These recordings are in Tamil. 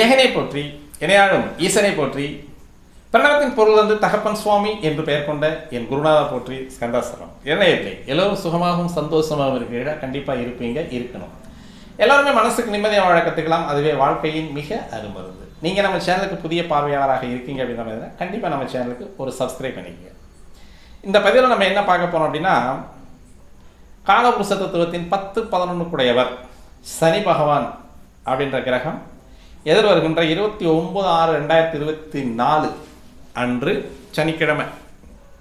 ஏகனை போற்றி இணையாழும் ஈசனை போற்றி பிரணவத்தின் பொருள் வந்து தகப்பன் சுவாமி என்று பெயர் கொண்ட என் குருநாதா போற்றி ஸ்கந்தாசரம் என்ன இல்லை எல்லோரும் சுகமாகவும் சந்தோஷமாகவும் இருக்கிற கண்டிப்பாக இருப்பீங்க இருக்கணும். எல்லாருமே மனசுக்கு நிம்மதியாக வாழ கற்றுக்கலாம் அதுவே வாழ்க்கையின் மிக அருமருந்து. நீங்கள் நம்ம சேனலுக்கு புதிய பார்வையாளராக இருக்கீங்க அப்படின்ற மாதிரி கண்டிப்பாக நம்ம சேனலுக்கு ஒரு சப்ஸ்கிரைப் பண்ணிக்கங்க. இந்த பதிவில் நம்ம என்ன பார்க்க போகிறோம் அப்படின்னா காலபுருஷ தத்துவத்தின் பத்து பதினொன்றுக்குடையவர் சனி பகவான் அப்படின்ற கிரகம். எதிர் வருகின்ற இருபத்தி ஒன்பது ஆறு ரெண்டாயிரத்தி இருபத்தி நாலு அன்று சனிக்கிழமை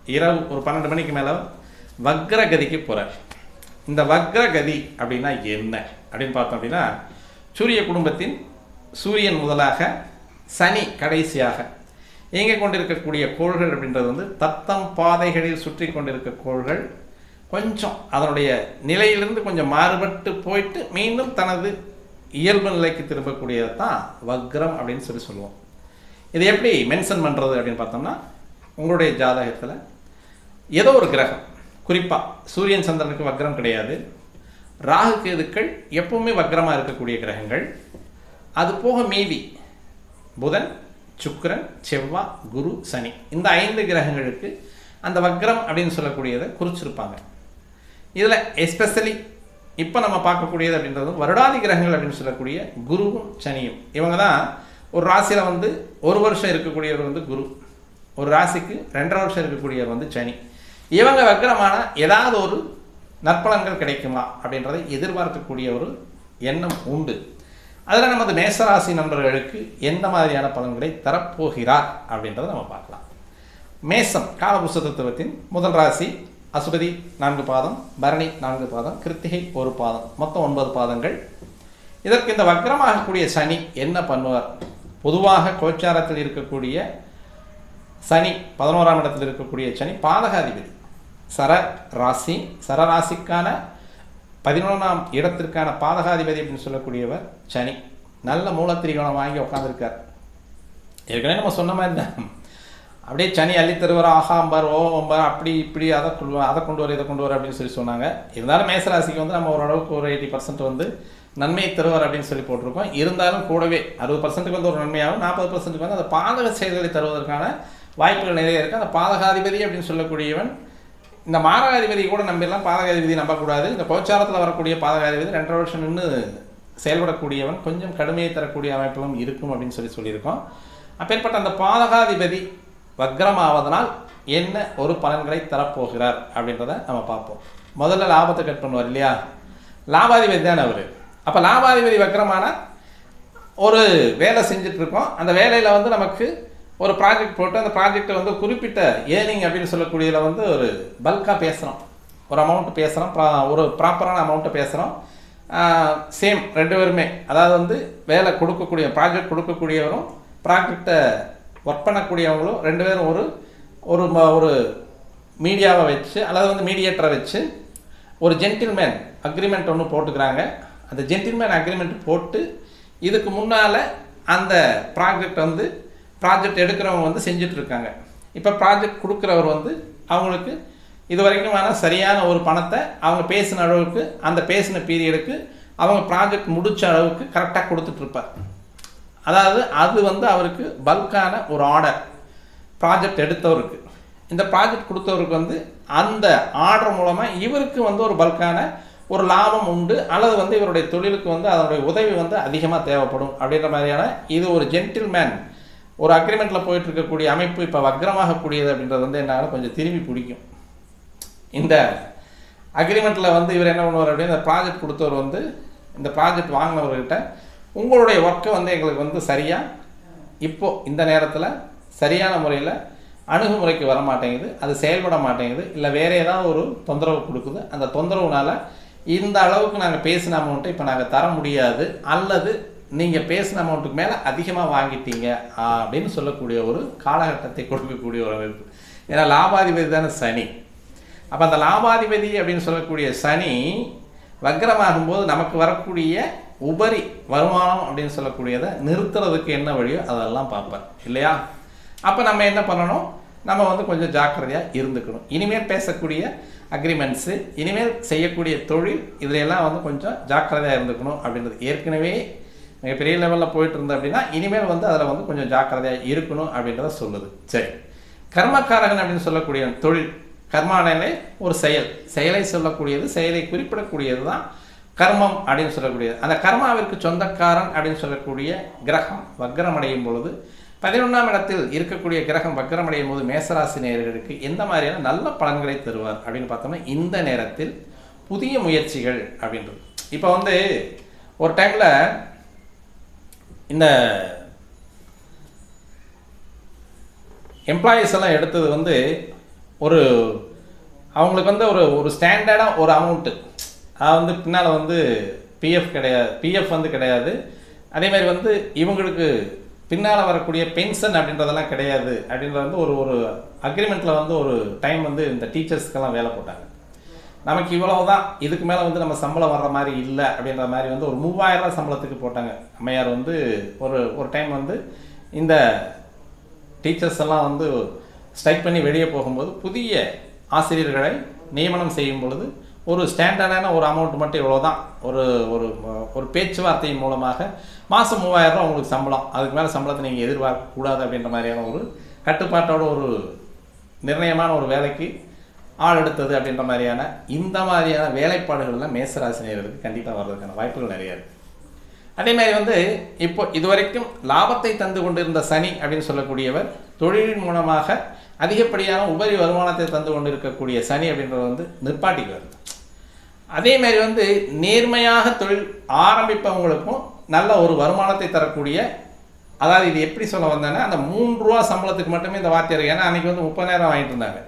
இரவு ஒரு பன்னெண்டு மணிக்கு மேலே வக்ரகதிக்கு போகிறார் இந்த வக்ரகதி அப்படின்னா என்ன? அப்படின்னு பார்த்தோம் அப்படின்னா சூரிய குடும்பத்தின் சூரியன் முதலாக சனி கடைசியாக இயங்கிக் கொண்டிருக்கக்கூடிய கோள்கள் அப்படின்றது வந்து தத்தம் பாதைகளில் சுற்றி கொண்டிருக்க கோள்கள். கொஞ்சம் அதனுடைய நிலையிலிருந்து கொஞ்சம் மாறுபட்டு போயிட்டு மீண்டும் தனது இயல்பு நிலைக்கு திரும்பக்கூடியது தான் வக்ரம் அப்படின்னு சொல்லி சொல்லுவோம். இது எப்படி மென்ஷன் பண்ணுறது அப்படின்னு பார்த்தோம்னா உங்களுடைய ஜாதகத்தில் ஏதோ ஒரு கிரகம் குறிப்பாக சூரியன் சந்திரனுக்கு வக்ரம் கிடையாது. ராகு கேதுக்கள் எப்பவுமே வக்ரமாக இருக்கக்கூடிய கிரகங்கள். அது போக மீதி புதன் சுக்கரன் செவ்வாய் குரு சனி இந்த ஐந்து கிரகங்களுக்கு அந்த வக்ரம் அப்படின்னு சொல்லக்கூடியதை குறிச்சிருப்பாங்க. இதில் எஸ்பெஷலி இப்போ நம்ம பார்க்கக்கூடியது அப்படின்றது வருடாதி கிரகங்கள் அப்படின்னு சொல்லக்கூடிய குருவும் சனியும். இவங்க தான் ஒரு ராசியில் வந்து ஒரு வருஷம் இருக்கக்கூடியவர் வந்து குரு. ஒரு ராசிக்கு ரெண்டரை வருஷம் இருக்கக்கூடியவர் வந்து சனி. இவங்க வக்கிரமான ஏதாவது ஒரு நற்பலன்கள் கிடைக்குமா அப்படின்றதை எதிர்பார்க்கக்கூடிய ஒரு எண்ணம் உண்டு. அதில் நமது மேசராசி நண்பர்களுக்கு எந்த மாதிரியான பலன்களை தரப்போகிறார் அப்படின்றத நம்ம பார்க்கலாம். மேசம் காலபுருஷ தத்துவத்தின் முதல் ராசி அசுபதி நான்கு பாதம் பரணி நான்கு பாதம் கிருத்திகை ஒரு பாதம். மொத்தம் ஒன்பது பாதங்கள். இதற்கு இந்த வக்ரமாகக்கூடிய சனி என்ன பண்ணுவார்? பொதுவாக கோச்சாரத்தில் இருக்கக்கூடிய சனி பதினோராம் இடத்தில் இருக்கக்கூடிய சனி பாதகாதிபதி. சர ராசி சரராசிக்கான பதினொன்றாம் இடத்திற்கான பாதகாதிபதி அப்படின்னு சொல்லக்கூடியவர் சனி. நல்ல மூலத்திரிகோணம் வாங்கி உட்காந்துருக்கார் ஏற்கனவே நம்ம சொன்ன மாதிரி தான். அப்படியே சனி அள்ளி தருவார் ஆகாம்பார் ஓம்பர் அப்படி இப்படி அதை கொண்டு அதை கொண்டு வர இதை கொண்டு வர அப்படின்னு சொல்லி சொன்னாங்க. இருந்தாலும் மேசராசிக்கு வந்து நம்ம ஓரளவுக்கு ஒரு எயிட்டி பர்சன்ட் வந்து நன்மை தருவார் அப்படின்னு சொல்லி போட்டிருக்கோம். இருந்தாலும் கூடவே அறுபது பர்சன்ட்டுக்கு வந்து ஒரு நன்மையாகும் நாற்பது பர்சன்ட்டுக்கு வந்து அந்த பாதக செயல்களை தருவதற்கான வாய்ப்புகள் நிறைய இருக்குது அந்த பாதகாதிபதி அப்படின்னு சொல்லக்கூடியவன் இந்த மாரகாதிபதி கூட நம்பிடலாம் பாதகாதிபதி நம்பக்கூடாது. இந்த கோச்சாரத்தில் வரக்கூடிய பாதகாதிபதி ரெண்டரை வருஷம் நின்று செயல்படக்கூடியவன் கொஞ்சம் கடுமையை தரக்கூடிய அமைப்புகளும் இருக்கும் அப்படின்னு சொல்லி சொல்லியிருக்கோம். அப்பேற்பட்ட அந்த பாதகாதிபதி வக்ரமாவதனால் என்ன ஒரு பலன்களை தரப்போகிறார் அப்படின்றத நம்ம பார்ப்போம். முதல்ல லாபத்தை கட் பண்ணுவார் இல்லையா? லாபாதிபதி தானே அவர். அப்போ லாபாதிபதி வக்ரமான ஒரு வேலை செஞ்சுட்டு இருக்கோம் அந்த வேலையில் வந்து நமக்கு ஒரு ப்ராஜெக்ட் போட்டு அந்த ப்ராஜெக்டை வந்து குறிப்பிட்ட ஏர்னிங் அப்படின்னு சொல்லக்கூடியதில் வந்து ஒரு பல்காக பேசுகிறோம் ஒரு அமௌண்ட்டு பேசுகிறோம் ப்ரா ஒரு ப்ராப்பரான அமௌண்ட்டை பேசுகிறோம் சேம் ரெண்டு பேருமே. அதாவது வந்து வேலை கொடுக்கக்கூடிய ப்ராஜெக்ட் கொடுக்கக்கூடியவரும் ப்ராஜெக்டை ஒர்க் பண்ணக்கூடியவங்களும் ரெண்டு பேரும் ஒரு ஒரு ம- ஒரு மீடியாவை வச்சு அல்லது வந்து மீடியேட்டரை வச்சு ஒரு ஜென்டில்மேன் அக்ரிமெண்ட் ஒன்று போட்டுக்கிறாங்க. அந்த ஜென்டில்மேன் அக்ரிமெண்ட் போட்டு இதுக்கு முன்னால் அந்த ப்ராஜெக்ட் வந்து ப்ராஜெக்ட் எடுக்கிறவங்க வந்து செஞ்சுட்டு இருக்காங்க இப்போ ப்ராஜெக்ட் கொடுக்குறவர் வந்து அவங்களுக்கு இது வரைக்குமான சரியான ஒரு பணத்தை அவங்க பேசின அளவுக்கு அந்த பேசின பீரியடுக்கு அவங்க ப்ராஜெக்ட் முடித்த அளவுக்கு கரெக்டாக கொடுத்துட்ருப்பார். அதாவது அது வந்து அவருக்கு பல்கான ஒரு ஆர்டர் ப்ராஜெக்ட் எடுத்தவருக்கு. இந்த ப்ராஜெக்ட் கொடுத்தவருக்கு வந்து அந்த ஆர்டர் மூலமாக இவருக்கு வந்து ஒரு பல்கான ஒரு லாபம் உண்டு அல்லது வந்து இவருடைய தொழிலுக்கு வந்து அதனுடைய உதவி வந்து அதிகமாக தேவைப்படும் அப்படின்ற மாதிரியான இது ஒரு ஜென்டில்மேன் ஒரு அக்ரிமெண்ட்டில் போயிட்டு இருக்கக்கூடிய அமைப்பு இப்போ வக்ரமாகக்கூடியது அப்படின்றது வந்து என்ன கொஞ்சம் திரும்பி பிடிக்கும். இந்த அக்ரிமெண்ட்டில் வந்து இவர் என்ன பண்ணுவார் அப்படின்னா இந்த ப்ராஜெக்ட் கொடுத்தவர் வந்து இந்த ப்ராஜெக்ட் வாங்கினவர்கிட்ட உங்களுடைய ஒர்க்கை வந்து எங்களுக்கு வந்து சரியாக இப்போது இந்த நேரத்தில் சரியான முறையில் அணுகுமுறைக்கு வர மாட்டேங்குது அது செயல்பட மாட்டேங்குது இல்லை வேறு ஏதாவது ஒரு தொந்தரவு கொடுக்குது. அந்த தொந்தரவுனால் இந்த அளவுக்கு நாங்கள் பேசின அமௌண்ட்டை இப்போ நாங்கள் தர முடியாது அல்லது நீங்கள் பேசின அமௌண்ட்டுக்கு மேலே அதிகமாக வாங்கிட்டீங்க அப்படின்னு சொல்லக்கூடிய ஒரு காலகட்டத்தை கொடுக்கக்கூடிய ஒரு அமைப்பு. ஏன்னா லாபாதிபதி தானே சனி. அப்போ அந்த லாபாதிபதி அப்படின்னு சொல்லக்கூடிய சனி வக்ரமாகும் போது நமக்கு வரக்கூடிய உபரி வருமானம் அப்படின்னு சொல்லக்கூடியதை நிறுத்துறதுக்கு என்ன வழியோ அதெல்லாம் பார்ப்பேன் இல்லையா? அப்போ நம்ம என்ன பண்ணணும்? நம்ம வந்து கொஞ்சம் ஜாக்கிரதையாக இருந்துக்கணும். இனிமேல் பேசக்கூடிய அக்ரிமெண்ட்ஸு இனிமேல் செய்யக்கூடிய தொழில் இதிலெல்லாம் வந்து கொஞ்சம் ஜாக்கிரதையாக இருந்துக்கணும் அப்படின்றது. ஏற்கனவே மிகப்பெரிய லெவலில் போயிட்டு இருந்தோம் அப்படின்னா இனிமேல் வந்து அதில் வந்து கொஞ்சம் ஜாக்கிரதையாக இருக்கணும் அப்படின்றத சொல்லுது. சரி. கர்மக்காரகன் அப்படின்னு சொல்லக்கூடிய தொழில் கர்மானே ஒரு செயல். செயலை சொல்லக்கூடியது செயலை குறிப்பிடக்கூடியது தான் கர்மம் அப்படின்னு சொல்லக்கூடியது அந்த கர்மாவிற்கு சொந்தக்காரன் அப்படின்னு சொல்லக்கூடிய கிரகம் வக்ரமடையும் பொழுது பதினொன்றாம் இடத்தில் இருக்கக்கூடிய கிரகம் வக்ரமடையும் போது மேசராசி நேர்களுக்கு எந்த மாதிரியான நல்ல பலன்களை தருவார் அப்படின்னு பார்த்தோம்னா இந்த நேரத்தில் புதிய முயற்சிகள் அப்படின்றது. இப்போ வந்து ஒரு டைமில் இந்த எம்ப்ளாயீஸ் எல்லாம் எடுத்தது வந்து ஒரு அவங்களுக்கு வந்து ஒரு ஒரு ஸ்டாண்டர்டாக ஒரு அமௌண்ட்டு அது வந்து பின்னால் வந்து பிஎஃப் கிடையாது பிஎஃப் வந்து கிடையாது. அதே மாதிரி வந்து இவங்களுக்கு பின்னால் வரக்கூடிய பென்ஷன் அப்படின்றதெல்லாம் கிடையாது அப்படின்றது வந்து ஒரு ஒரு அக்ரிமெண்ட்டில் வந்து ஒரு டைம் வந்து இந்த டீச்சர்ஸ்க்கெல்லாம் வேலை போட்டாங்க. நமக்கு இவ்வளவு தான் இதுக்கு மேலே வந்து நம்ம சம்பளம் வர்ற மாதிரி இல்லை அப்படின்ற மாதிரி வந்து ஒரு மூவாயிரம் சம்பளத்துக்கு போட்டாங்க. அம்மையார் வந்து ஒரு ஒரு டைம் வந்து இந்த டீச்சர்ஸ் எல்லாம் வந்து ஸ்ட்ரைக் பண்ணி வெளியே போகும்போது புதிய ஆசிரியர்களை நியமனம் செய்யும் பொழுது ஒரு ஸ்டாண்டர்டான ஒரு அமௌண்ட் மட்டும் இவ்வளோ தான் ஒரு ஒரு ஒரு பேச்சுவார்த்தையின் மூலமாக மாதம் மூவாயிரம் உங்களுக்கு சம்பளம். அதுக்கு மேலே சம்பளத்தை நீங்கள் எதிர்பார்க்கக்கூடாது அப்படின்ற மாதிரியான ஒரு கட்டுப்பாட்டோட ஒரு நிர்ணயமான ஒரு வேலைக்கு ஆள் எடுத்தது அப்படின்ற மாதிரியான இந்த மாதிரியான வேலைப்பாடுகள்லாம் மேசராசினியர்களுக்கு கண்டிப்பாக வர்றதுக்கான வாய்ப்புகள் நிறையா இருக்குது அதே மாதிரி வந்து இப்போ இதுவரைக்கும் லாபத்தை தந்து கொண்டிருந்த சனி அப்படின்னு சொல்லக்கூடியவர் தொழிலின் மூலமாக அதிகப்படியான உபரி வருமானத்தை தந்து கொண்டு இருக்கக்கூடிய சனி அப்படின்றது வந்து நிற்பாட்டிக்கு அதே மாதிரி வந்து நேர்மையாக தொழில் ஆரம்பிப்பவங்களுக்கும் நல்ல ஒரு வருமானத்தை தரக்கூடிய அதாவது இது எப்படி சொல்ல வந்தேன்னா அந்த மூன்று ரூபா சம்பளத்துக்கு மட்டுமே இந்த வார்த்தை ஏன்னா அன்றைக்கி வந்து முப்பதாயிரம் வாங்கிட்டு இருந்தாங்க.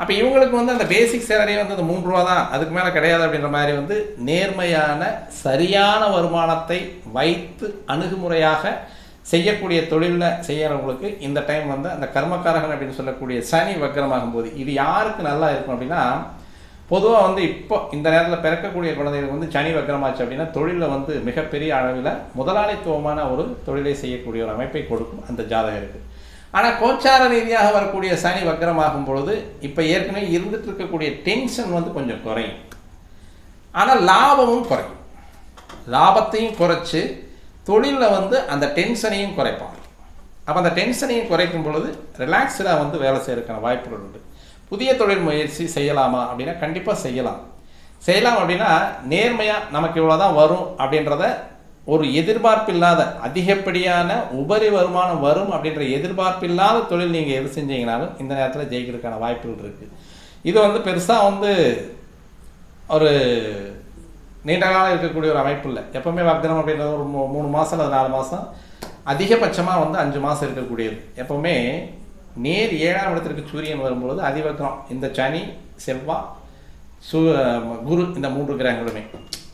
அப்போ இவங்களுக்கு வந்து அந்த பேசிக் சேலரி வந்து அந்த மூன்று ரூபா தான். அதுக்கு மேலே கிடையாது அப்படின்ற மாதிரி வந்து நேர்மையான சரியான வருமானத்தை வைத்து அணுகுமுறையாக செய்யக்கூடிய தொழிலில் செய்கிறவங்களுக்கு இந்த டைம் வந்து அந்த கர்மக்காரகன் அப்படின்னு சொல்லக்கூடிய சனி வக்கரமாகும் போது இது யாருக்கு நல்லா இருக்கும் அப்படின்னா பொதுவாக வந்து இப்போ இந்த நேரத்தில் பிறக்கக்கூடிய குழந்தைகளுக்கு வந்து சனி வக்கரமாச்சு அப்படின்னா தொழிலில் வந்து மிகப்பெரிய அளவில் முதலாளித்துவமான ஒரு தொழிலை செய்யக்கூடிய ஒரு அமைப்பை கொடுக்கும் அந்த ஜாதகருக்கு ஆனால் கோச்சார ரீதியாக வரக்கூடிய சனி வக்கரமாகும் பொழுது இப்போ ஏற்கனவே இருந்துட்டு இருக்கக்கூடிய டென்ஷன் வந்து கொஞ்சம் குறையும். ஆனால் லாபமும் குறையும். லாபத்தையும் குறைச்சி தொழிலில் வந்து அந்த டென்ஷனையும் குறைப்பாங்க. அப்போ அந்த டென்ஷனையும் குறைக்கும் பொழுது ரிலாக்ஸ்டாக வந்து வேலை செய்யறதுக்கான வாய்ப்புகள் உண்டு. புதிய தொழில் முயற்சி செய்யலாமா அப்படின்னா கண்டிப்பாக செய்யலாம். செய்யலாம் அப்படின்னா நேர்மையாக நமக்கு இவ்வளோ தான் வரும் அப்படின்றத ஒரு எதிர்பார்ப்பில்லாத அதிகப்படியான உபரி வருமானம் வரும் அப்படின்ற எதிர்பார்ப்பில்லாத தொழில் நீங்கள் எது செஞ்சீங்கனாலும் இந்த நேரத்தில் ஜெயிக்கிறதுக்கான வாய்ப்புகள் இருக்குது இது வந்து பெருசாக வந்து ஒரு நீண்ட காலம் இருக்கக்கூடிய ஒரு அமைப்பு இல்லை. எப்பவுமே வக்ரம் அப்படின்றது ஒரு மூணு மாதம் அல்லது நாலு மாதம் அதிகபட்சமாக வந்து அஞ்சு மாதம் இருக்கக்கூடியது. எப்பவுமே நேர் ஏழாம் இடத்திற்கு சூரியன் வரும்பொழுது அதிவக்ரம். இந்த சனி செவ்வாய் சு குரு இந்த மூன்று கிரகங்களுமே.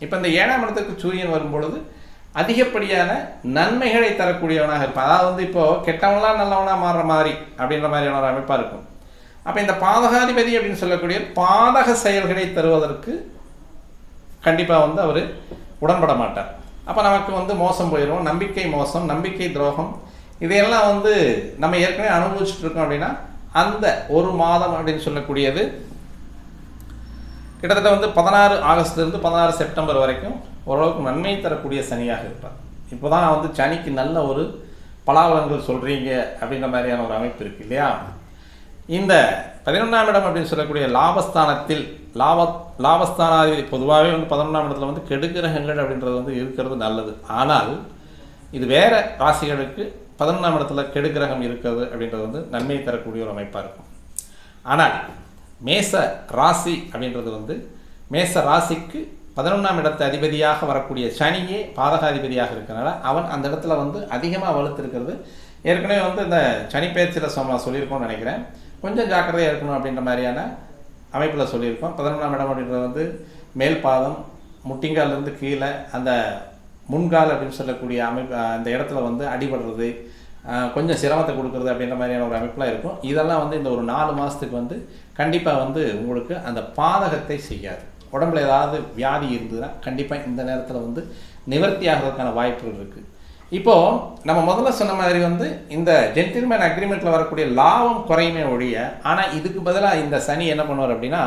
இப்போ இந்த ஏழாம் இடத்திற்கு சூரியன் வரும்பொழுது அதிகப்படியான நன்மைகளை தரக்கூடியவனாக இருப்பான். அதாவது வந்து இப்போ கெட்டவங்களாம் நல்லவனா மாறுற மாதிரி அப்படின்ற மாதிரியான ஒரு அமைப்பாக இருக்கும். அப்போ இந்த பாதகாதிபதி அப்படின்னு சொல்லக்கூடிய பாதக செயல்களை தருவதற்கு கண்டிப்பாக வந்து அவர் உடன்பட மாட்டார். அப்போ நமக்கு வந்து மோசம் போயிடும் நம்பிக்கை மோசம் நம்பிக்கை துரோகம் இதையெல்லாம் வந்து நம்ம ஏற்கனவே அனுபவிச்சுட்டு இருக்கோம் அப்படின்னா அந்த ஒரு மாதம் அப்படின்னு சொல்லக்கூடியது கிட்டத்தட்ட வந்து பதினாறு ஆகஸ்ட்லேருந்து பதினாறு செப்டம்பர் வரைக்கும் ஓரளவுக்கு நன்மை தரக்கூடிய சனியாக இருப்பார். இப்போ தான் வந்து சனிக்கு நல்ல ஒரு பலாபலன்கள் சொல்கிறீங்க அப்படின்ற மாதிரியான ஒரு அமைப்பு இருக்கு இல்லையா? இந்த பதினொன்றாம் இடம் அப்படின்னு சொல்லக்கூடிய லாபஸ்தானத்தில் லாப லாபஸ்தானாதிபதி பொதுவாகவே வந்து பதினொன்றாம் இடத்துல வந்து கெடுகிரகங்கள் அப்படின்றது வந்து இருக்கிறது நல்லது. ஆனால் இது வேறு ராசிகளுக்கு பதினொன்றாம் இடத்துல கெடுகிரகம் இருக்கிறது அப்படின்றது வந்து நன்மை தரக்கூடிய ஒரு அமைப்பாக இருக்கும். ஆனால் மேச ராசி அப்படின்றது வந்து மேச ராசிக்கு பதினொன்றாம் இடத்து அதிபதியாக வரக்கூடிய சனியே பாதகாதிபதியாக இருக்கிறனால அவன் அந்த இடத்துல வந்து அதிகமாக வலுத்திருக்கிறது. ஏற்கனவே வந்து இந்த சனி பயிற்சியில் சொன்ன சொல்லியிருக்கோம்னு நினைக்கிறேன். கொஞ்சம் ஜாக்கிரதையாக இருக்கணும் அப்படின்ற மாதிரியான அமைப்பில் சொல்லியிருக்கோம். பதினொன்றாம் இடம் அப்படின்றது வந்து மேல் பாதம் முட்டிங்கால்லேருந்து கீழே அந்த முன்கால் அப்படின்னு சொல்லக்கூடிய அமைப்பு அந்த இடத்துல வந்து அடிபடுறது கொஞ்சம் சிரமத்தை கொடுக்குறது அப்படின்ற மாதிரியான ஒரு அமைப்புலாம் இருக்கும். இதெல்லாம் வந்து இந்த ஒரு நாலு மாதத்துக்கு வந்து கண்டிப்பாக வந்து உங்களுக்கு அந்த பாதகத்தை செய்யாது. உடம்புல ஏதாவது வியாதி இருந்ததுன்னா கண்டிப்பாக இந்த நேரத்தில் வந்து நிவர்த்தி ஆகிறதுக்கான வாய்ப்புகள் இருக்குது இப்போது நம்ம முதல்ல சொன்ன மாதிரி வந்து இந்த ஜென்டில்மேன் அக்ரிமெண்ட்டில் வரக்கூடிய லாபம் குறையுமே ஒழிய ஆனால் இதுக்கு பதிலாக இந்த சனி என்ன பண்ணுவார் அப்படின்னா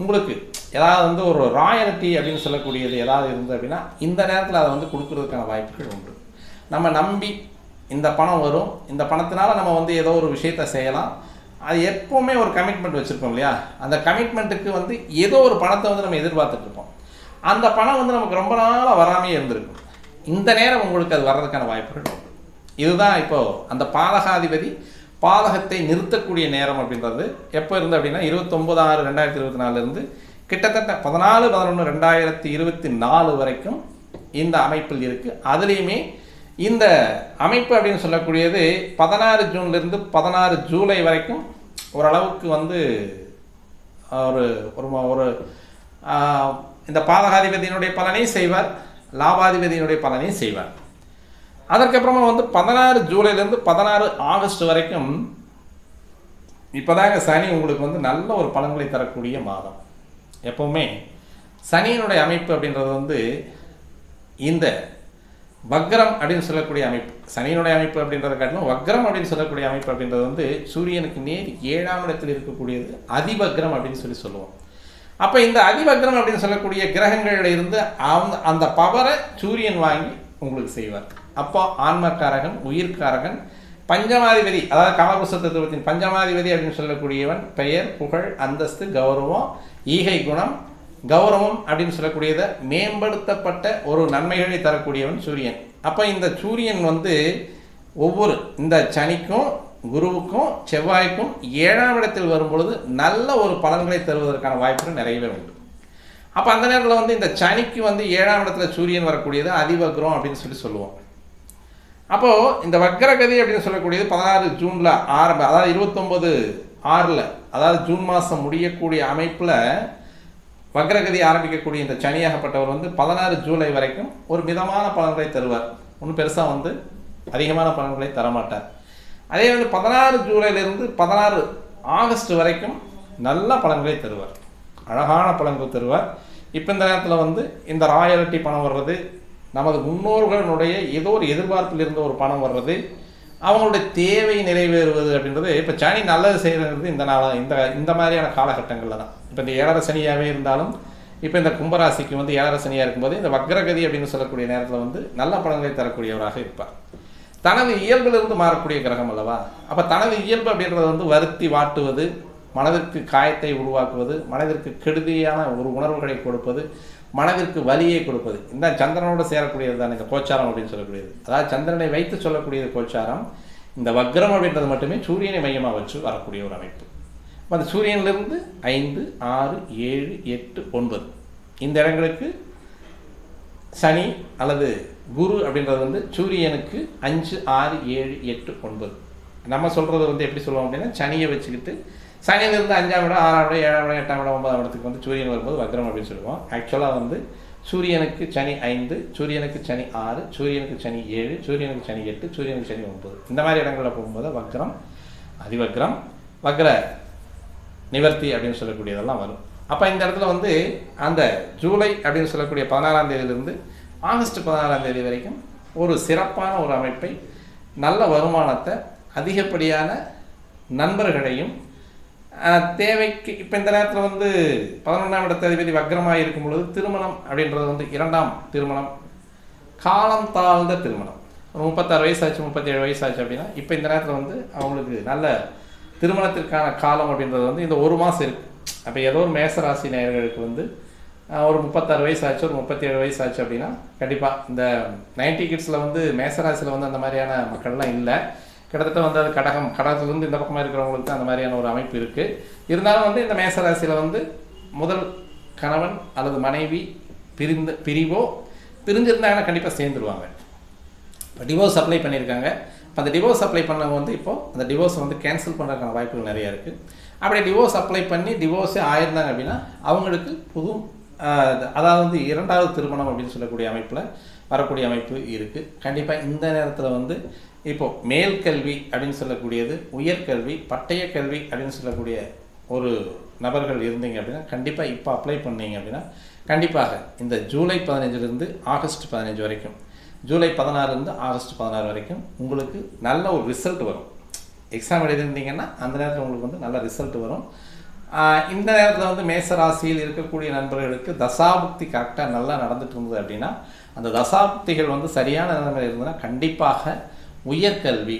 உங்களுக்கு ஏதாவது வந்து ஒரு ராயல்ட்டி அப்படின்னு சொல்லக்கூடியது ஏதாவது இருந்தது அப்படின்னா இந்த நேரத்தில் அதை வந்து கொடுக்கறதுக்கான வாய்ப்புகள் உண்டு. நம்ம நம்பி இந்த பணம் வரும் இந்த பணத்தினால நம்ம வந்து ஏதோ ஒரு விஷயத்த செய்யலாம். அது எப்போவுமே ஒரு கமிட்மெண்ட் வச்சுருப்போம் இல்லையா? அந்த கமிட்மெண்ட்டுக்கு வந்து ஏதோ ஒரு பணத்தை வந்து நம்ம எதிர்பார்த்துட்ருப்போம் அந்த பணம் வந்து நமக்கு ரொம்ப நாளாக வராமே இருந்திருக்கும். இந்த நேரம் உங்களுக்கு அது வர்றதுக்கான வாய்ப்புகள் உண்டு. இதுதான் இப்போது அந்த பாலகாதிபதி பாதகத்தை நிறுத்தக்கூடிய நேரம் அப்படின்றது எப்போ இருந்து அப்படின்னா இருபத்தொம்பது ஆறு ரெண்டாயிரத்தி இருபத்தி நாலுலேருந்து கிட்டத்தட்ட பதினாலு பதினொன்று ரெண்டாயிரத்தி இருபத்தி நாலு வரைக்கும் இந்த அமைப்பில் இருக்குது அதுலேயுமே இந்த அமைப்பு அப்படின்னு சொல்லக்கூடியது பதினாறு ஜூன்லேருந்து பதினாறு ஜூலை வரைக்கும் ஓரளவுக்கு வந்து ஒரு ஒரு ஒரு இந்த பாதகாதிபதியினுடைய பலனையும் செய்வார் லாபாதிபதியினுடைய பலனையும் செய்வார். அதற்கப்புறமா வந்து பதினாறு ஜூலைலேருந்து பதினாறு ஆகஸ்ட் வரைக்கும் இப்போதாங்க சனி உங்களுக்கு வந்து நல்ல ஒரு பலன்களை தரக்கூடிய மாதம். எப்போவுமே சனியினுடைய அமைப்பு அப்படின்றது வந்து இந்த வக்ரம் அப்படின்னு சொல்லக்கூடிய அமைப்பு. சனியினுடைய அமைப்பு அப்படின்றத காட்டிலும் வக்ரம் அப்படின்னு சொல்லக்கூடிய அமைப்பு அப்படின்றது வந்து சூரியனுக்கு நேர் ஏழாம் இடத்தில் இருக்கக்கூடியது அதிவக்ரம் அப்படின்னு சொல்லி சொல்லுவோம். அப்போ இந்த அதிவக்ரம் அப்படின்னு சொல்லக்கூடிய கிரகங்களில் இருந்து அந்த பவரை சூரியன் வாங்கி உங்களுக்கு செய்வார். அப்போ ஆன்மக்காரகன் உயிர்காரகன் பஞ்சமாதிபதி அதாவது காலகுச தத்துவத்தின் பஞ்சமாதிபதி அப்படின்னு சொல்லக்கூடியவன் பெயர் புகழ் அந்தஸ்து கௌரவம் ஈகை குணம் கௌரவம் அப்படின்னு சொல்லக்கூடியதை மேம்படுத்தப்பட்ட ஒரு நன்மைகளை தரக்கூடியவன் சூரியன். அப்போ இந்த சூரியன் வந்து ஒவ்வொரு இந்த சனிக்கும் குருவுக்கும் செவ்வாய்க்கும் ஏழாம் இடத்தில் வரும்பொழுது நல்ல ஒரு பலன்களை தருவதற்கான வாய்ப்புகள் நிறையவே உண்டு. அப்போ அந்த நேரத்தில் வந்து இந்த சனிக்கு வந்து ஏழாம் இடத்துல சூரியன் வரக்கூடியது அதிபக்ரம் அப்படின்னு சொல்லி சொல்லுவோம். அப்போது இந்த வக்கரகதி அப்படின்னு சொல்லக்கூடியது பதினாறு ஜூனில் ஆரம்ப அதாவது இருபத்தொம்போது ஆறில் அதாவது ஜூன் மாதம் முடியக்கூடிய அமைப்பில் வக்ரகதி ஆரம்பிக்கக்கூடிய இந்த சனியாகப்பட்டவர் வந்து பதினாறு ஜூலை வரைக்கும் ஒரு மிதமான பலன்களை தருவார். ஒன்றும் பெருசாக வந்து அதிகமான பலன்களை தரமாட்டார். அதே வந்து பதினாறு ஜூலையிலிருந்து பதினாறு ஆகஸ்ட் வரைக்கும் நல்ல பலன்களை தருவார். அழகான பலன்கள் தருவார். இப்போ இந்த நேரத்தில் வந்து இந்த ராயல்ட்டி பணம் வர்றது நமது முன்னோர்களுடைய ஏதோ ஒரு எதிர்பார்ப்பில் இருந்த ஒரு பணம் வர்றது அவங்களுடைய தேவை நிறைவேறுவது அப்படின்றது இப்போ சனி நல்லது செய்கிறது இந்த நாள இந்த இந்த மாதிரியான காலகட்டங்களில் தான். இப்போ இந்த ஏழரை சனியாகவே இருந்தாலும் இப்போ இந்த கும்பராசிக்கு வந்து ஏழரை சனியாக இருக்கும்போது இந்த வக்ரகதி அப்படின்னு சொல்லக்கூடிய நேரத்தில் வந்து நல்ல பலன்களை தரக்கூடியவராக இருப்பார். தனது இயல்பிலிருந்து மாறக்கூடிய கிரகம் அல்லவா? அப்போ தனது இயல்பு அப்படின்றத வந்து வருத்தி வாட்டுவது மனதிற்கு காயத்தை உருவாக்குவது மனதிற்கு கெடுதியான ஒரு உணர்வுகளை கொடுப்பது மனதிற்கு வலியை கொடுப்பது. இந்த சந்திரனோடு சேரக்கூடியது தான் இந்த கோச்சாரம் அப்படின்னு சொல்லக்கூடியது. அதாவது சந்திரனை வைத்து சொல்லக்கூடியது கோச்சாரம். இந்த வக்ரம் அப்படின்றது மட்டுமே சூரியனை மையமாக வச்சு வரக்கூடிய ஒரு அமைப்பு. அந்த சூரியனிலிருந்து ஐந்து ஆறு ஏழு எட்டு ஒன்பது. இந்த இடங்களுக்கு சனி அல்லது குரு அப்படின்றது வந்து சூரியனுக்கு அஞ்சு ஆறு ஏழு எட்டு ஒன்பது. நம்ம சொல்கிறது வந்து எப்படி சொல்லுவோம் அப்படின்னா சனியை வச்சுக்கிட்டு சனியிலிருந்து அஞ்சாம் இடம் ஆறாம் இடம் ஏழாம் இடம் எட்டாம் இடம் ஒன்பதாம் இடத்துக்கு வந்து சூரியன் வரும்போது வக்ரம் அப்படின்னு சொல்லுவோம். ஆக்சுவலாக வந்து சூரியனுக்கு சனி ஐந்து சூரியனுக்கு சனி ஆறு சூரியனுக்கு சனி ஏழு சூரியனுக்கு சனி எட்டு சூரியனுக்கு சனி ஒன்பது. இந்த மாதிரி இடங்களில் போகும்போது வக்ரம் அதிவக்ரம் வக்ர நிவர்த்தி அப்படின்னு சொல்லக்கூடியதெல்லாம் வரும். அப்போ இந்த இடத்துல வந்து அந்த ஜூலை அப்படின்னு சொல்லக்கூடிய பதினாறாம் தேதியிலிருந்து ஆகஸ்ட் பதினாறாம் தேதி வரைக்கும் ஒரு சிறப்பான ஒரு அமைப்பை நல்ல வருமானத்தை அதிகப்படியான நண்பர்களையும் தேவைக்கு இப்போ இந்த நேரத்தில் வந்து பதினொன்றாம் இடத்த அதிபதி வக்ரமாக இருக்கும் பொழுது திருமணம் அப்படின்றது வந்து இரண்டாம் திருமணம். காலம் தாழ்ந்த திருமணம். ஒரு முப்பத்தாறு வயசாச்சு முப்பத்தேழு வயசு ஆச்சு அப்படின்னா இப்போ இந்த நேரத்தில் வந்து அவங்களுக்கு நல்ல திருமணத்திற்கான காலம் அப்படின்றது வந்து இந்த ஒரு மாதம் இருக்குது அப்போ ஏதோ ஒரு மேசராசி நேயர்களுக்கு வந்து ஒரு முப்பத்தாறு வயசு ஆச்சு ஒரு முப்பத்தேழு வயசு ஆச்சு அப்படின்னா கண்டிப்பாக இந்த நைன்டி கிட்ஸில் வந்து மேசராசியில் வந்து அந்த மாதிரியான மக்கள்லாம் இல்லை. கிட்டத்தட்ட வந்து அது கடகம் கடகத்துலேருந்து இந்த பக்கமாக இருக்கிறவங்களுக்கு தான் அந்த மாதிரியான ஒரு அமைப்பு இருக்குது இருந்தாலும் வந்து இந்த மேசராசியில் வந்து முதல் கணவன் அல்லது மனைவி பிரிந்த பிரிவோ பிரிஞ்சிருந்தாங்கன்னா கண்டிப்பாக சேர்ந்துருவாங்க. இப்போ டிவோர்ஸ் அப்ளை பண்ணியிருக்காங்க. இப்போ அந்த டிவோர்ஸ் அப்ளை பண்ணவங்க வந்து இப்போது அந்த டிவோர்ஸ் வந்து கேன்சல் பண்ணுறதுக்கான வாய்ப்புகள் நிறையா இருக்குது அப்படியே டிவோர்ஸ் அப்ளை பண்ணி டிவோர்ஸே ஆயிருந்தாங்க அப்படின்னா அவங்களுக்கு புது அதாவது வந்து இரண்டாவது திருமணம் அப்படின்னு சொல்லக்கூடிய அமைப்பில் வரக்கூடிய அமைப்பு இருக்குது கண்டிப்பாக இந்த நேரத்தில் வந்து இப்போ மேல் கல்வி அப்படின்னு சொல்லக்கூடியது உயர்கல்வி பட்டய கல்வி அப்படின்னு சொல்லக்கூடிய ஒரு நபர்கள் இருந்தீங்க அப்படின்னா கண்டிப்பாக இப்போ அப்ளை பண்ணீங்க அப்படின்னா கண்டிப்பாக இந்த ஜூலை பதினஞ்சுலேருந்து ஆகஸ்ட் பதினஞ்சு வரைக்கும் ஜூலை பதினாறுலேருந்து ஆகஸ்ட் பதினாறு வரைக்கும் உங்களுக்கு நல்ல ஒரு ரிசல்ட் வரும். எக்ஸாம் எழுதியிருந்தீங்கன்னா அந்த நேரத்தில் உங்களுக்கு வந்து நல்ல ரிசல்ட் வரும். இந்த நேரத்தில் வந்து மேச ராசியில் இருக்கக்கூடிய நண்பர்களுக்கு தசாபுக்தி கரெக்டாக நல்லா நடந்துட்டு இருந்தது அப்படின்னா அந்த தசாபுக்திகள் வந்து சரியான நிலைமையில் இருந்ததுன்னா கண்டிப்பாக உயர்கல்வி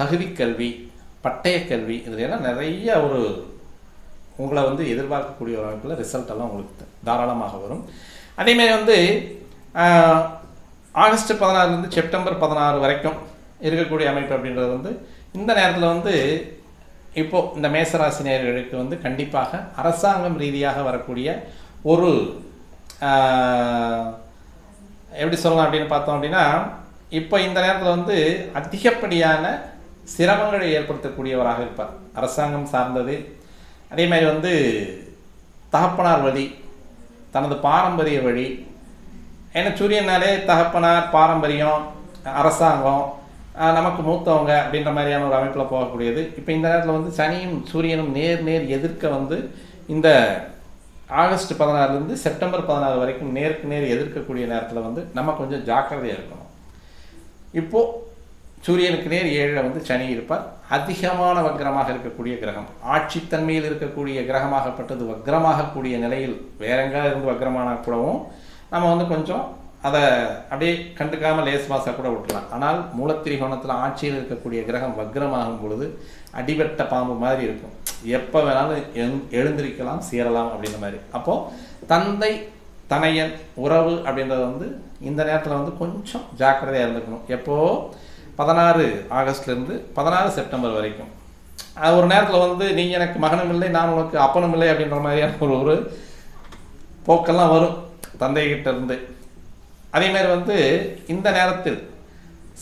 தகுதிக்கல்வி பட்டயக்கல்வி இதுல எல்லாம் நிறைய ஒரு உங்களை வந்து எதிர்பார்க்கக்கூடிய ஒரு அமைப்பில் ரிசல்ட் எல்லாம் உங்களுக்கு தாராளமாக வரும். அதேமாதிரி வந்து ஆகஸ்ட் பதினாறுலேருந்து செப்டம்பர் பதினாறு வரைக்கும் இருக்கக்கூடிய அமைப்பு அப்படின்றது வந்து இந்த நேரத்தில் வந்து இப்போது இந்த மேசராசினியர்களுக்கு வந்து கண்டிப்பாக அரசாங்கம் ரீதியாக வரக்கூடிய ஒரு எப்படி சொல்லலாம் அப்படின்னு பார்த்தோம் அப்படின்னா இப்போ இந்த நேரத்தில் வந்து அதிகப்படியான சிரமங்களை ஏற்படுத்தக்கூடியவராக இருப்பார். அரசாங்கம் சார்ந்தது. அதே மாதிரி வந்து தகப்பனார் வழி தனது பாரம்பரிய வழி. ஏன்னா சூரியனாலே தகப்பனார் பாரம்பரியம் அரசாங்கம் நமக்கு மூத்தவங்க அப்படின்ற மாதிரியான ஒரு அமைப்பில் போகக்கூடியது. இப்போ இந்த நேரத்தில் வந்து சனியும் சூரியனும் நேர் நேர் எதிர்க்க வந்து இந்த ஆகஸ்ட் பதினாறுலேருந்து செப்டம்பர் பதினாறு வரைக்கும் நேருக்கு நேர் எதிர்க்கக்கூடிய நேரத்தில் வந்து நம்ம கொஞ்சம் ஜாக்கிரதையாக இருக்கும் இப்போது சூரியனுக்கு நேர் ஏழில் வந்து சனி இருப்பார். அதிகமான வக்ரமாக இருக்கக்கூடிய கிரகம் ஆட்சித்தன்மையில் இருக்கக்கூடிய கிரகமாகப்பட்டது வக்ரமாகக்கூடிய நிலையில் வேற எங்கேயாவது இருந்து வக்ரமான கூடவும் நம்ம வந்து கொஞ்சம் அதை அப்படியே கண்டுக்காமல் லேஸ் மாசாக கூட விட்டுலாம் ஆனால் மூலத்திரிகோணத்தில் ஆட்சியில் இருக்கக்கூடிய கிரகம் வக்ரமாகும் பொழுது அடிபட்ட பாம்பு மாதிரி இருக்கும். எப்போ வேணாலும் எழு- எழுந்திருக்கலாம் சேரலாம் அப்படின்ற மாதிரி. அப்போது தந்தை தனையன் உறவு அப்படின்றது வந்து இந்த நேரத்தில் வந்து கொஞ்சம் ஜாக்கிரதையாக இருந்துக்கணும். எப்போது பதினாறு ஆகஸ்ட்லேருந்து பதினாறு செப்டம்பர் வரைக்கும். அது ஒரு நேரத்தில் வந்து நீ எனக்கு மகனும் இல்லை நான் உனக்கு அப்பனும் இல்லை அப்படின்ற மாதிரியான ஒரு ஒரு போக்கெல்லாம் வரும் தந்தைகிட்ட இருந்து. அதேமாதிரி வந்து இந்த நேரத்தில்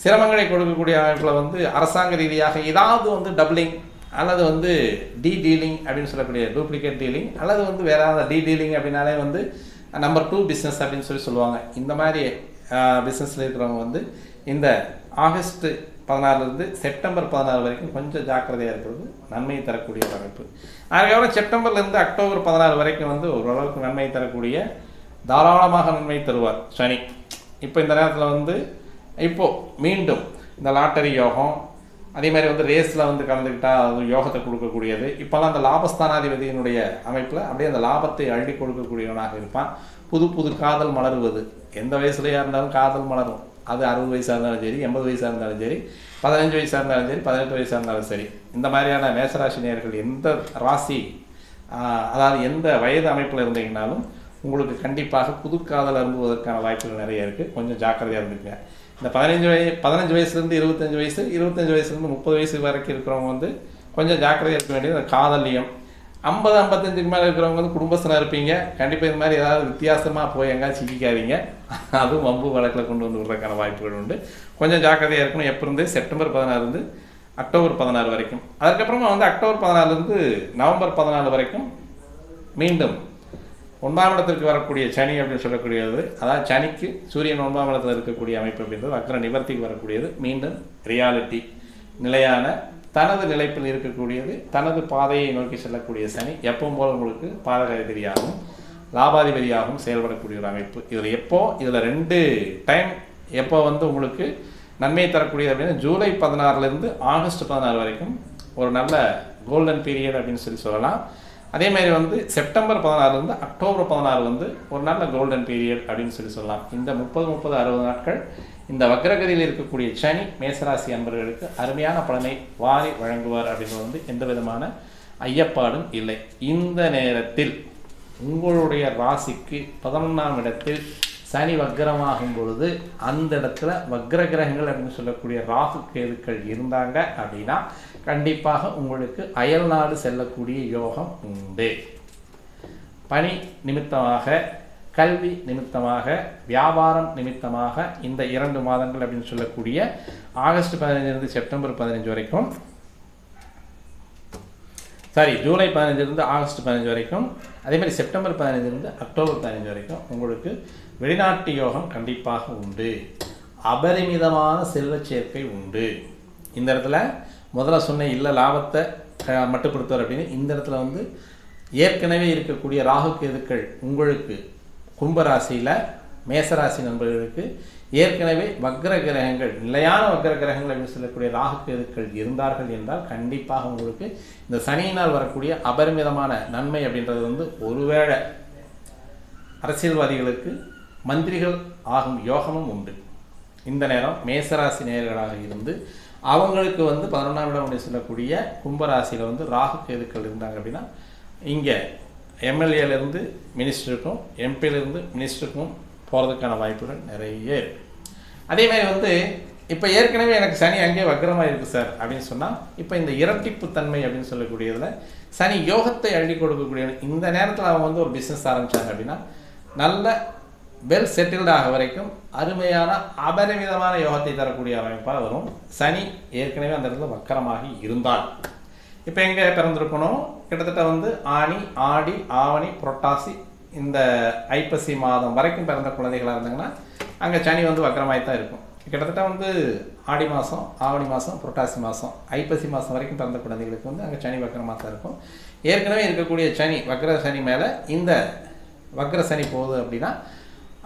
சிரமங்களை கொடுக்கக்கூடிய அமைப்பில் வந்து அரசாங்க ரீதியாக ஏதாவது வந்து டபுளிங் அல்லது வந்து டி டீலிங் அப்படின்னு சொல்லக்கூடிய டூப்ளிகேட் டீலிங் அல்லது வந்து வேற ஏதாவது டி டீலிங் அப்படின்னாலே வந்து நம்பர் டூ பிஸ்னஸ் அப்படின்னு சொல்லி சொல்லுவாங்க. இந்த மாதிரி பிஸ்னஸில் இருக்கிறவங்க வந்து இந்த ஆகஸ்ட்டு பதினாறுலேருந்து செப்டம்பர் பதினாறு வரைக்கும் கொஞ்சம் ஜாக்கிரதையாக இருக்கிறது நன்மையை தரக்கூடிய ஒரு அமைப்பு. அதுக்கப்புறம் செப்டம்பர்லேருந்து அக்டோபர் பதினாறு வரைக்கும் வந்து ஓரளவுக்கு நன்மையை தரக்கூடிய தாராளமாக நன்மை தருவார் சனி. இப்போ இந்த நேரத்தில் வந்து இப்போது மீண்டும் இந்த லாட்டரி யோகம் அதே மாதிரி வந்து ரேஸில் வந்து கலந்துக்கிட்டால் அது யோகத்தை கொடுக்கக்கூடியது. இப்போல்லாம் அந்த லாபஸ்தானாதிபதியினுடைய அமைப்பில் அப்படியே அந்த லாபத்தை அள்ளி கொடுக்கக்கூடியவனாக இருப்பான். புது புது காதல் மலருவது. எந்த வயசுலையாக இருந்தாலும் காதல் மலரும். அது அறுபது வயசாக இருந்தாலும் சரி எண்பது வயசாக இருந்தாலும் சரி பதினஞ்சு வயசாக இருந்தாலும் சரி பதினெட்டு வயசாக இருந்தாலும் சரி. இந்த மாதிரியான மேசராசி நேர்கள் எந்த ராசி அதாவது எந்த வயது அமைப்பில் இருந்தீங்கனாலும் உங்களுக்கு கண்டிப்பாக புது காதல் அரும்புவதற்கான வாய்ப்புகள் நிறைய இருக்குது கொஞ்சம் ஜாக்கிரதையாக இருந்துக்குங்க. இந்த பதினஞ்சு வய பதினஞ்சு வயசுலேருந்து இருபத்தஞ்சு வயசு இருபத்தஞ்சி வயசுலேருந்து முப்பது வயசு வரைக்கும் இருக்கிறவங்க வந்து கொஞ்சம் ஜாக்கிரதையாக இருக்க வேண்டியது அந்த காதல்யம் ஐம்பது ஐம்பத்தஞ்சுக்கு மேலே இருக்கிறவங்க வந்து குடும்பஸ்தனாக இருப்பீங்க. கண்டிப்பாக இது மாதிரி ஏதாவது வித்தியாசமாக போய் எங்கேயாவது சிக்கிக்காதீங்க. அதுவும் வம்பு வழக்கில் கொண்டு வந்து விடுறதுக்கான வாய்ப்புகள் உண்டு. கொஞ்சம் ஜாக்கிரதையாக இருக்கணும். எப்போ இருந்து? செப்டம்பர் பதினாறுலேருந்து அக்டோபர் பதினாறு வரைக்கும். அதுக்கப்புறமா வந்து அக்டோபர் பதினாலுலேருந்து நவம்பர் பதினாலு வரைக்கும் மீண்டும் ஒன்றாம் இடத்திற்கு வரக்கூடிய சனி அப்படின்னு சொல்லக்கூடியது. அதாவது சனிக்கு சூரியன் ஒன்றாம் இடத்தில் இருக்கக்கூடிய அமைப்பு அப்படின்றது வக்ர நிவர்த்திக்கு வரக்கூடியது. மீண்டும் ரியாலிட்டி நிலையான தனது நிலைப்பில் இருக்கக்கூடியது தனது பாதையை நோக்கி செல்லக்கூடிய சனி எப்பவும் போல உங்களுக்கு பாதகாதிபதியாகவும் லாபாதிபதியாகவும் செயல்படக்கூடிய ஒரு அமைப்பு. இதில் எப்போ இதில் ரெண்டு டைம் எப்போ வந்து உங்களுக்கு நன்மை தரக்கூடியது அப்படின்னா ஜூலை பதினாறுலேருந்து ஆகஸ்ட் பதினாறு வரைக்கும் ஒரு நல்ல கோல்டன் பீரியட் அப்படின்னு சொல்லி சொல்லலாம். அதே மாதிரி வந்து செப்டம்பர் பதினாறுலேருந்து அக்டோபர் பதினாறு வந்து ஒரு நல்ல கோல்டன் பீரியட் அப்படின்னு சொல்லி சொல்லலாம். இந்த முப்பது முப்பது அறுபது நாட்கள் இந்த வக்ரகதியில் இருக்கக்கூடிய சனி மேசராசி அன்பர்களுக்கு அருமையான பலனை வாரி வழங்குவார் அப்படின்றது வந்து எந்த விதமான ஐயப்பாடும் இல்லை. இந்த நேரத்தில் உங்களுடைய ராசிக்கு பதினொன்றாம் இடத்தில் சனி வக்ரமாகும் பொழுது அந்த இடத்துல வக்ர கிரகங்கள் அப்படின்னு சொல்லக்கூடிய ராகு கேதுக்கள் இருந்தாங்க அப்படின்னா கண்டிப்பாக உங்களுக்கு அயல் நாடு செல்லக்கூடிய யோகம் உண்டு. பணி நிமித்தமாக கல்வி நிமித்தமாக வியாபாரம் நிமித்தமாக இந்த இரண்டு மாதங்கள் அப்படின்னு சொல்லக்கூடிய ஆகஸ்ட் பதினஞ்சிலிருந்து செப்டம்பர் பதினஞ்சு வரைக்கும் சாரி ஜூலை பதினஞ்சிலிருந்து ஆகஸ்ட் பதினஞ்சு வரைக்கும் அதே மாதிரி செப்டம்பர் பதினஞ்சிலிருந்து அக்டோபர் பதினஞ்சு வரைக்கும் உங்களுக்கு வெளிநாட்டு யோகம் கண்டிப்பாக உண்டு. அபரிமிதமான செல்வச் சேர்க்கை உண்டு. இந்த இடத்துல முதல்ல சொன்ன இல்லை லாபத்தை மட்டுப்படுத்துவார் அப்படின்னு இந்த இடத்துல வந்து ஏற்கனவே இருக்கக்கூடிய ராகு கேதுக்கள் உங்களுக்கு கும்பராசியில் மேசராசி நண்பர்களுக்கு ஏற்கனவே வக்ர கிரகங்கள் நிலையான வக்ர கிரகங்கள் அப்படின்னு சொல்லக்கூடிய ராகு கேதுக்கள் இருந்தார்கள் என்றால் கண்டிப்பாக உங்களுக்கு இந்த சனியினால் வரக்கூடிய அபரிமிதமான நன்மை அப்படின்றது வந்து ஒருவேளை அரசியல்வாதிகளுக்கு மந்திரிகள் ஆகும் யோகமும் உண்டு. இந்த நேரம் மேசராசி நேயர்களாக இருந்து அவங்களுக்கு வந்து பதினொன்றாம் இடம் சொல்லக்கூடிய கும்பராசியில் வந்து ராகு கேதுக்கள் இருந்தாங்க அப்படின்னா இங்கே எம்எல்ஏலேருந்து மினிஸ்டருக்கும் எம்பியிலேருந்து மினிஸ்டருக்கும் போகிறதுக்கான வாய்ப்புகள் நிறைய இருக்கு. அதே மாதிரி வந்து இப்போ ஏற்கனவே எனக்கு சனி அங்கே வக்கரமாக இருக்குது சார் அப்படின்னு சொன்னால் இப்போ இந்த இரட்டிப்பு தன்மை அப்படின்னு சொல்லக்கூடியதில் சனி யோகத்தை அள்ளி கொடுக்கக்கூடிய இந்த நேரத்தில் அவங்க வந்து ஒரு பிஸ்னஸ் ஆரம்பித்தாங்க அப்படின்னா நல்ல வெல் செட்டில்டு ஆக வரைக்கும் அருமையான அபரிமிதமான யோகத்தை தரக்கூடிய அமைப்பாக வரும் சனி ஏற்கனவே அந்த இடத்துல வக்கரமாகி இருந்தால் இப்போ எங்கே பிறந்திருக்கணும்? கிட்டத்தட்ட வந்து ஆணி ஆடி ஆவணி புரட்டாசி இந்த ஐப்பசி மாதம் வரைக்கும் பிறந்த குழந்தைகளாக இருந்தாங்கன்னா அங்கே சனி வந்து வக்கரமாகி தான் இருக்கும். கிட்டத்தட்ட வந்து ஆடி மாதம் ஆவணி மாதம் புரட்டாசி மாதம் ஐப்பசி மாதம் வரைக்கும் பிறந்த குழந்தைகளுக்கு வந்து அங்கே சனி வக்கரமாக தான் இருக்கும். ஏற்கனவே இருக்கக்கூடிய சனி வக்கர சனி மேலே இந்த வக்கர சனி போகுது அப்படின்னா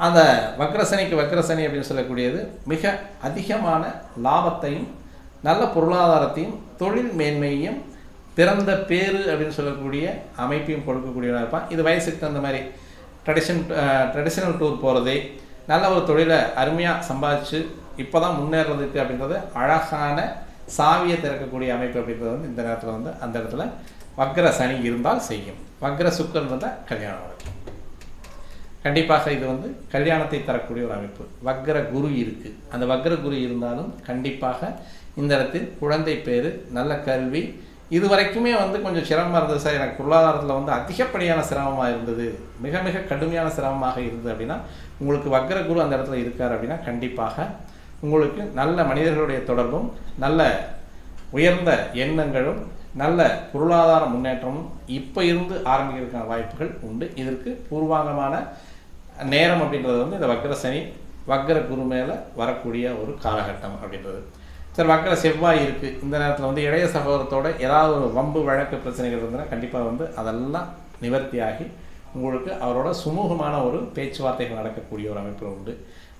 அந்த வக்ரசனிக்கு வக்ரசனி அப்படின்னு சொல்லக்கூடியது மிக அதிகமான லாபத்தையும் நல்ல பொருளாதாரத்தையும் தொழில் மேன்மையையும் பிறந்த பேரு அப்படின்னு சொல்லக்கூடிய அமைப்பையும் கொடுக்கக்கூடியவனாக இருப்பான். இது வயசுக்கு தகுந்த மாதிரி ட்ரெடிஷன் ட்ரெடிஷனல் டூர் போகிறது நல்ல ஒரு தொழிலை அருமையாக சம்பாதிச்சு இப்போ தான் முன்னேறதுக்கு அப்படின்றது அழகான சாவியை திறக்கக்கூடிய அமைப்பு அப்படின்றது வந்து இந்த நேரத்தில் வந்து அந்த இடத்துல வக்ர சனி இருந்தால் செய்யும். வக்ர சுக்கன் இருந்தால் கல்யாணம் வரைக்கும் கண்டிப்பாக இது வந்து கல்யாணத்தை தரக்கூடிய ஒரு அமைப்பு. வக்ர குரு இருக்குது அந்த வக்ர குரு இருந்தாலும் கண்டிப்பாக இந்த இடத்தில் குழந்தை பேர் நல்ல கல்வி. இது வரைக்குமே வந்து கொஞ்சம் சிரமமாக இருந்தது சார். எனக்கு பொருளாதாரத்தில் வந்து அதிகப்படியான சிரமமாக இருந்தது. மிக மிக கடுமையான சிரமமாக இருந்தது அப்படின்னா உங்களுக்கு வக்ர குரு அந்த இடத்துல இருக்கார் அப்படின்னா கண்டிப்பாக உங்களுக்கு நல்ல மனிதர்களுடைய தொடர்பும் நல்ல உயர்ந்த எண்ணங்களும் நல்ல பொருளாதார முன்னேற்றமும் இப்போ இருந்து ஆரம்பிக்கிறதுக்கான வாய்ப்புகள் உண்டு. இதற்கு பூர்வாங்கமான நேரம் அப்படின்றது வந்து இந்த வக்கர சனி வக்கர குரு மேலே வரக்கூடிய ஒரு காலகட்டம் அப்படின்றது. சரி வக்கர செவ்வாய் இருக்குது இந்த நேரத்தில் வந்து இளைய சகோதரத்தோட ஏதாவது ஒரு வம்பு வழக்கு பிரச்சனைகள் இருந்ததுன்னா கண்டிப்பாக வந்து அதெல்லாம் நிவர்த்தியாகி உங்களுக்கு அவரோட சுமூகமான ஒரு பேச்சுவார்த்தைகள் நடக்கக்கூடிய ஒரு அமைப்பு உண்டு.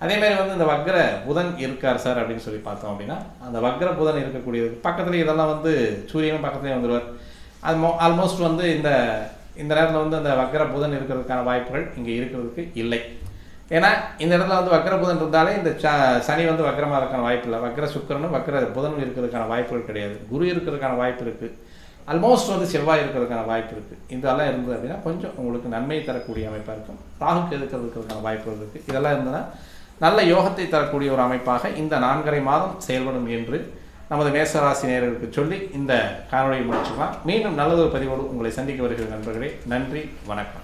அதே மாதிரி வந்து இந்த வக்ர புதன் இருக்கார் சார் அப்படின்னு சொல்லி பார்த்தோம் அப்படின்னா அந்த வக்ர புதன் இருக்கக்கூடியது பக்கத்தில் இதெல்லாம் வந்து சூரியன் பக்கத்துலேயே வந்துடுவார் அது மோ ஆல்மோஸ்ட் வந்து இந்த இந்த நேரத்தில் வந்து அந்த வக்கர புதன் இருக்கிறதுக்கான வாய்ப்புகள் இங்கே இருக்கிறதுக்கு இல்லை. ஏன்னா இந்த இடத்துல வந்து வக்கர புதன் இருந்தாலே இந்த ச சனி வந்து வக்கரமாக இருக்கான வாய்ப்பு இல்லை. வக்ர சுக்கரனும் வக்கர புதனும் இருக்கிறதுக்கான வாய்ப்புகள் கிடையாது. குரு இருக்கிறதுக்கான வாய்ப்பு இருக்குது ஆல்மோஸ்ட் வந்து செவ்வாய் இருக்கிறதுக்கான வாய்ப்பு இருக்குது இதெல்லாம் இருந்தது அப்படின்னா கொஞ்சம் உங்களுக்கு நன்மை தரக்கூடிய அமைப்பாக இருக்கும். ராகுக்கு எதுக்கிறதுக்கான வாய்ப்புகள் இருக்குது இதெல்லாம் இருந்ததுன்னா நல்ல யோகத்தை தரக்கூடிய ஒரு அமைப்பாக இந்த நான்கரை மாதம் செயல்படும் என்று நமது மேசராசி நேர்களுக்கு சொல்லி இந்த காணொலியை முடிச்சுக்கலாம். மீண்டும் நல்லதொரு பதிவோடு உங்களை சந்திக்க வருகிற நண்பர்களே. நன்றி. வணக்கம்.